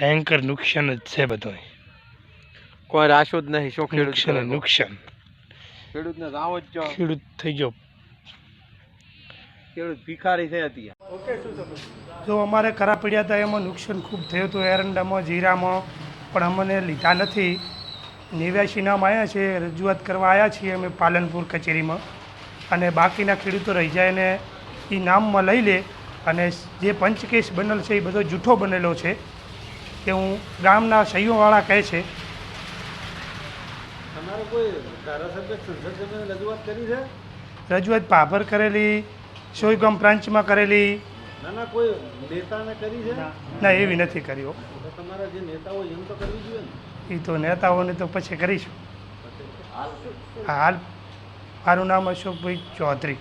ભયંકર નુકસાન જ છે બધું કોઈ રાશો જ નહીં શું ખેડૂત નુકસાન ખેડૂતને આવો જ જો ખેડૂત થઈ ગયો. ખેડૂત ભિખારી છે અત્યારે. જો અમારે કરા પડ્યા હતા એમાં નુકસાન ખૂબ થયું હતું એરંડામાં જીરામાં પણ અમને લીધા નથી. નેવ્યાસી નામ આવ્યા છે રજૂઆત કરવા આવ્યા છીએ અમે પાલનપુર કચેરીમાં. અને બાકીના ખેડૂતો રહી જાય ને એ નામમાં લઈ લે. અને જે પંચકેસ બનેલ છે એ બધો જૂઠો બનેલો છે. કે હું ગામના સહીઓવાળા કહે છે. રજૂઆત કરી છે? રજૂઆત પાભર કરેલી સોયગામ બ્રાન્ચમાં કરેલી. ના ના કોઈ નેતાને કરી છે? ના એવી નથી કર્યો એ તો નેતાઓને તો પછી કરીશું. હાલ મારું નામ અશોકભાઈ ચૌધરી.